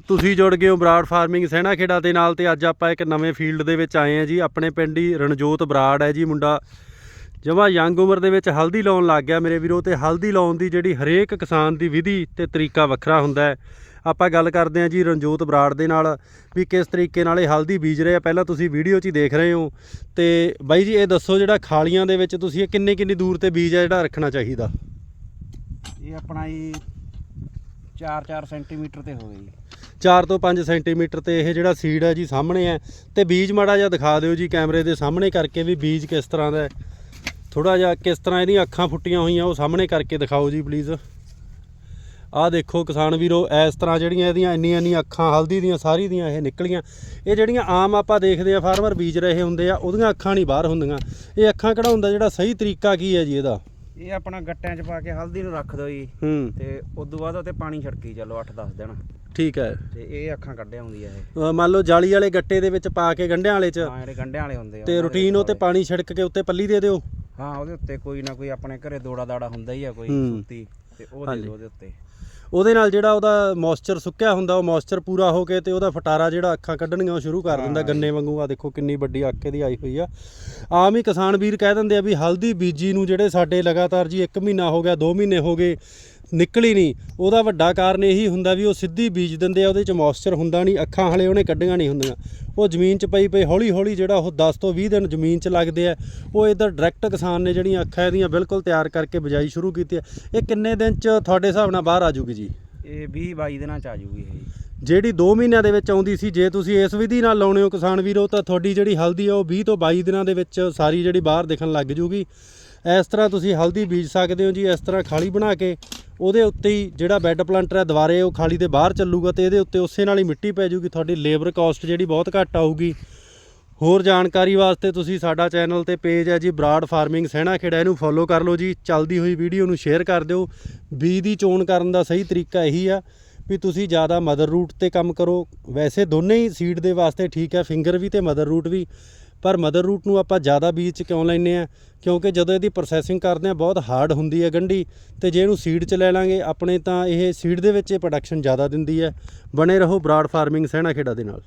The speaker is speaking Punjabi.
ਤੁਸੀਂ ਜੁੜ ਗਏ ਹੋ ਬਰਾੜ ਫਾਰਮਿੰਗ ਸਹਿਣਾ ਖੇੜਾ ਦੇ ਨਾਲ ਤੇ ਅੱਜ ਆਪਾਂ ਇੱਕ ਨਵੇਂ ਫੀਲਡ ਦੇ ਵਿੱਚ ਆਏ ਆ ਜੀ। ਆਪਣੇ ਪਿੰਡ ਹੀ ਰਣਜੋਤ ਬਰਾੜ ਹੈ ਜੀ, ਮੁੰਡਾ ਜਮਾ ਯੰਗ ਉਮਰ ਦੇ ਵਿੱਚ ਹਲਦੀ ਲਾਉਣ ਲੱਗ ਗਿਆ ਮੇਰੇ ਵੀਰੋ ਤੇ ਹਲਦੀ ਲਾਉਣ ਦੀ ਜਿਹੜੀ ਹਰੇਕ ਕਿਸਾਨ ਦੀ ਵਿਧੀ ਤੇ ਤਰੀਕਾ ਵੱਖਰਾ ਹੁੰਦਾ ਹੈ। ਆਪਾਂ ਗੱਲ ਕਰਦੇ ਹਾਂ ਜੀ ਰਣਜੋਤ ਬਰਾੜ ਦੇ ਨਾਲ ਵੀ ਕਿਸ ਤਰੀਕੇ ਨਾਲ ਇਹ ਹਲਦੀ ਬੀਜ ਰਹੇ ਆ। ਪਹਿਲਾਂ ਤੁਸੀਂ ਵੀਡੀਓ 'ਚ ਹੀ ਦੇਖ ਰਹੇ ਹੋ ਤੇ ਬਾਈ ਜੀ ਇਹ ਦੱਸੋ ਜਿਹੜਾ ਖਾਲੀਆਂ ਦੇ ਵਿੱਚ ਤੁਸੀਂ ਇਹ ਕਿੰਨੇ ਕਿੰਨੀ ਦੂਰ ਤੇ ਬੀਜ ਆ ਜਿਹੜਾ ਰੱਖਣਾ ਚਾਹੀਦਾ? ਇਹ ਆਪਣਾ ਜੀ 4-4 ਸੈਂਟੀਮੀਟਰ ਤੇ ਹੋਵੇ ਜੀ। 4 ਤੋਂ 5 ਸੈਂਟੀਮੀਟਰ ਤੇ ਇਹ ਜਿਹੜਾ ਸੀਡ ਹੈ ਜੀ ਸਾਹਮਣੇ ਹੈ। ਤੇ ਬੀਜ ਮਾੜਾ ਜਿਹਾ ਦਿਖਾ ਦਿਓ ਜੀ ਕੈਮਰੇ ਦੇ ਸਾਹਮਣੇ ਕਰਕੇ ਵੀ ਬੀਜ ਕਿਸ ਤਰ੍ਹਾਂ ਦਾ ਹੈ। ਥੋੜਾ ਜਿਹਾ ਕਿਸ ਤਰ੍ਹਾਂ ਇਹਦੀਆਂ ਅੱਖਾਂ ਫੁੱਟੀਆਂ ਹੋਈਆਂ ਉਹ ਸਾਹਮਣੇ ਕਰਕੇ ਦਿਖਾਓ ਜੀ ਪਲੀਜ਼ ਆਹ ਦੇਖੋ ਕਿਸਾਨ ਵੀਰੋ ਇਸ ਤਰ੍ਹਾਂ ਜਿਹੜੀਆਂ ਇਹਦੀਆਂ ਇੰਨੀਆਂ ਇੰਨੀਆਂ ਅੱਖਾਂ ਹਲਦੀ ਦੀਆਂ ਸਾਰੀ ਦੀਆਂ ਇਹ ਨਿਕਲੀਆਂ। ਇਹ ਜਿਹੜੀਆਂ ਆਮ ਆਪਾਂ ਦੇਖਦੇ ਆ ਫਾਰਮਰ ਬੀਜ ਰਹੇ ਹੁੰਦੇ ਆ ਉਹਦੀਆਂ ਅੱਖਾਂ ਨਹੀਂ ਬਾਹਰ ਹੁੰਦੀਆਂ। ਇਹ ਅੱਖਾਂ ਕਢਾਉਣ ਦਾ ਜਿਹੜਾ ਸਹੀ ਤਰੀਕਾ ਕੀ ਹੈ ਜੀ ਇਹਦਾ? ਇਹ ਆਪਣਾ ਗੱਟਿਆਂ 'ਚ ਪਾ ਕੇ ਹਲਦੀ ਨੂੰ ਰੱਖ ਦਿਓ ਜੀ। ਹੂੰ। ਤੇ ਉਸ ਤੋਂ ਬਾਅਦ ਉਹ ਤੇ ਪਾਣੀ ਛੜਕੀ ਚੱਲੋ 8-10 ਦਿਨ। ਠੀਕ ਹੈ ਤੇ ਇਹ ਅੱਖਾਂ ਕੱਢਿਆ ਹੁੰਦੀ ਆ ਇਹ ਅ, ਮੰਨ ਲਓ ਜਾਲੀ ਵਾਲੇ ਗੱਟੇ ਦੇ ਵਿੱਚ ਪਾ ਕੇ ਗੰਢਿਆਂ ਵਾਲੇ 'ਚ ਹਾਂ ਜਿਹੜੇ ਗੰਢਿਆਂ ਵਾਲੇ ਹੁੰਦੇ ਆ ਤੇ ਉਹਨਾਂ ਦੇ ਰੂਟੀਨ ਉਹ ਤੇ ਦੁਆਲੇ। ਪਾਣੀ ਛਿੜਕ ਕੇ ਉੱਤੇ ਪੱਲੀ ਦੇ ਦਿਓ ਹਾਂ ਉਹਦੇ ਉੱਤੇ ਕੋਈ ਨਾ ਕੋਈ ਆਪਣੇ ਘਰੇ ਦੋੜਾ ਦਾੜਾ ਹੁੰਦਾ ਹੀ ਆ ਕੋਈ ਹੂੰ। ਸੁੱਤੀ ਤੇ ਉਹ ਦੇ ਹਾਂਜੀ। ਦਿਓ ਉਹਦੇ ਉੱਤੇ ਉਹਦੇ ਨਾਲ ਜਿਹੜਾ ਉਹਦਾ ਮੋਇਸਚਰ ਸੁੱਕਿਆ ਹੁੰਦਾ ਉਹ ਮੋਇਸਚਰ ਪੂਰਾ ਹੋ ਕੇ ਤੇ ਉਹਦਾ ਫਟਾਰਾ ਜਿਹੜਾ ਅੱਖਾਂ ਕੱਢਣੀਆਂ ਉਹ ਸ਼ੁਰੂ ਕਰ ਦਿੰਦਾ ਹਾਂ। ਗੰਨੇ ਵਾਂਗੂ ਆ ਦੇਖੋ ਕਿੰਨੀ ਵੱਡੀ ਅੱਖ ਇਹਦੀ ਆਈ ਹੋਈ ਆ ਆਮ ਹੀ ਕਿਸਾਨ ਵੀਰ ਕਹਿ ਦਿੰਦੇ ਆ ਵੀ ਹਲਦੀ ਬੀਜੀ ਨੂੰ ਜਿਹੜੇ ਸਾਡੇ ਲਗਾਤਾਰ ਜੀ 1 ਮਹੀਨਾ ਹੋ ਗਿਆ 2 ਮਹੀਨੇ ਹੋ ਗਏ ਨਿਕਲੀ ਨਹੀਂ। ਉਹਦਾ ਵੱਡਾ ਕਾਰਨ ਇਹੀ ਹੁੰਦਾ ਵੀ ਉਹ ਸਿੱਧੀ ਬੀਜ ਦਿੰਦੇ ਆ ਉਹਦੇ ਚ ਮੋਇਸਚਰ ਹੁੰਦਾ ਨਹੀਂ ਅੱਖਾਂ ਹਲੇ ਉਹਨੇ ਕੱਢੀਆਂ ਨਹੀਂ ਹੁੰਦੀਆਂ। ਉਹ ਜ਼ਮੀਨ 'ਚ ਪਈ ਪਈ ਹੌਲੀ ਹੌਲੀ ਜਿਹੜਾ ਉਹ 10 ਤੋਂ 20 ਦਿਨ ਜ਼ਮੀਨ 'ਚ ਲੱਗਦੇ ਆ ਉਹ ਇਧਰ ਡਾਇਰੈਕਟ ਕਿਸਾਨ ਨੇ ਜਿਹੜੀਆਂ ਅੱਖਾਂ ਇਹਦੀਆਂ ਬਿਲਕੁਲ ਤਿਆਰ ਕਰਕੇ ਬਿਜਾਈ ਸ਼ੁਰੂ ਕੀਤੀ ਆ। ਇਹ ਕਿੰਨੇ ਦਿਨ 'ਚ ਤੁਹਾਡੇ ਹਿਸਾਬ ਨਾਲ ਬਾਹਰ ਆ ਜੂਗੀ ਜੀ? ਇਹ 20-22 ਦਿਨਾਂ 'ਚ ਆ ਜੂਗੀ ਇਹ ਜੀ। ਜਿਹੜੀ 2 ਮਹੀਨਿਆਂ ਦੇ ਵਿੱਚ ਆਉਂਦੀ ਸੀ ਜੇ ਤੁਸੀਂ ਇਸ ਵਿਧੀ ਨਾਲ ਲਾਉਣੇ ਹੋ ਕਿਸਾਨ ਵੀਰੋ ਤਾਂ ਤੁਹਾਡੀ ਜਿਹੜੀ ਹਲਦੀ ਆ ਉਹ 20 ਤੋਂ 22 ਦਿਨਾਂ ਦੇ ਵਿੱਚ ਸਾਰੀ ਜਿਹੜੀ ਬਾਹਰ ਦਿਖਣ ਲੱਗ ਜੂਗੀ। ਇਸ ਤਰ੍ਹਾਂ ਤੁਸੀਂ ਹਲਦੀ ਬੀਜ ਸਕਦੇ ਹੋ ਜੀ ਇਸ ਤਰ੍ਹਾਂ ਖਾਲੀ ਬਣਾ ਕੇ। ਉਹਦੇ ਉੱਤੇ ਹੀ ਜਿਹੜਾ ਬੈੱਡ ਪਲਾਂਟਰ ਹੈ ਦੁਬਾਰੇ ਉਹ ਖਾਲੀ ਦੇ ਬਾਹਰ ਚੱਲੂਗਾ ਤੇ ਇਹਦੇ ਉੱਤੇ ਉਸੇ ਨਾਲ ਹੀ ਮਿੱਟੀ ਪੈ ਜੂਗੀ, ਤੁਹਾਡੀ ਲੇਬਰ ਕਾਸਟ ਜਿਹੜੀ ਬਹੁਤ ਘੱਟ ਆਊਗੀ। ਹੋਰ ਜਾਣਕਾਰੀ ਵਾਸਤੇ ਤੁਸੀਂ ਸਾਡਾ ਚੈਨਲ ਤੇ ਪੇਜ ਹੈ ਜੀ ਬਰਾਡ ਫਾਰਮਿੰਗ ਸਹਿਣਾ ਖੇੜਾ ਇਹਨੂੰ ਫੋਲੋ ਕਰ ਲਓ ਜੀ। ਚੱਲਦੀ ਹੋਈ ਵੀਡੀਓ ਨੂੰ ਸ਼ੇਅਰ ਕਰ ਦਿਓ। ਬੀ ਦੀ ਚੋਣ ਕਰਨ ਦਾ ਸਹੀ ਤਰੀਕਾ ਇਹੀ ਆ ਵੀ ਤੁਸੀਂ ਜ਼ਿਆਦਾ ਮਦਰ ਰੂਟ ਤੇ ਕੰਮ ਕਰੋ। ਵੈਸੇ ਦੋਨੇ ਹੀ ਸੀਡ ਦੇ ਵਾਸਤੇ ਠੀਕ ਹੈ ਫਿੰਗਰ ਵੀ ਤੇ ਮਦਰ ਰੂਟ ਵੀ। ਪਰ ਮਦਰ ਰੂਟ ਨੂੰ ਆਪਾਂ ਜ਼ਿਆਦਾ ਬੀਜ ਚ ਕਿਉਂ ਲੈਂਦੇ ਆ ਕਿਉਂਕਿ ਜਦੋਂ ਇਹਦੀ ਪ੍ਰੋਸੈਸਿੰਗ ਕਰਦੇ ਆ ਬਹੁਤ ਹਾਰਡ ਹੁੰਦੀ ਹੈ ਗੰਢੀ ਤੇ ਜੇ ਇਹਨੂੰ ਸੀਡ ਚ ਲੈ ਲਾਂਗੇ, ਆਪਣੇ ਤਾਂ ਇਹ ਸੀਡ ਦੇ ਵਿੱਚ ਇਹ ਪ੍ਰੋਡਕਸ਼ਨ ਜ਼ਿਆਦਾ ਦਿੰਦੀ ਹੈ। ਬਣੇ ਰਹੋ ਬਰਾਡ ਫਾਰਮਿੰਗ ਸਹਿਣਾ ਖੇੜਾ ਦੇ ਨਾਲ।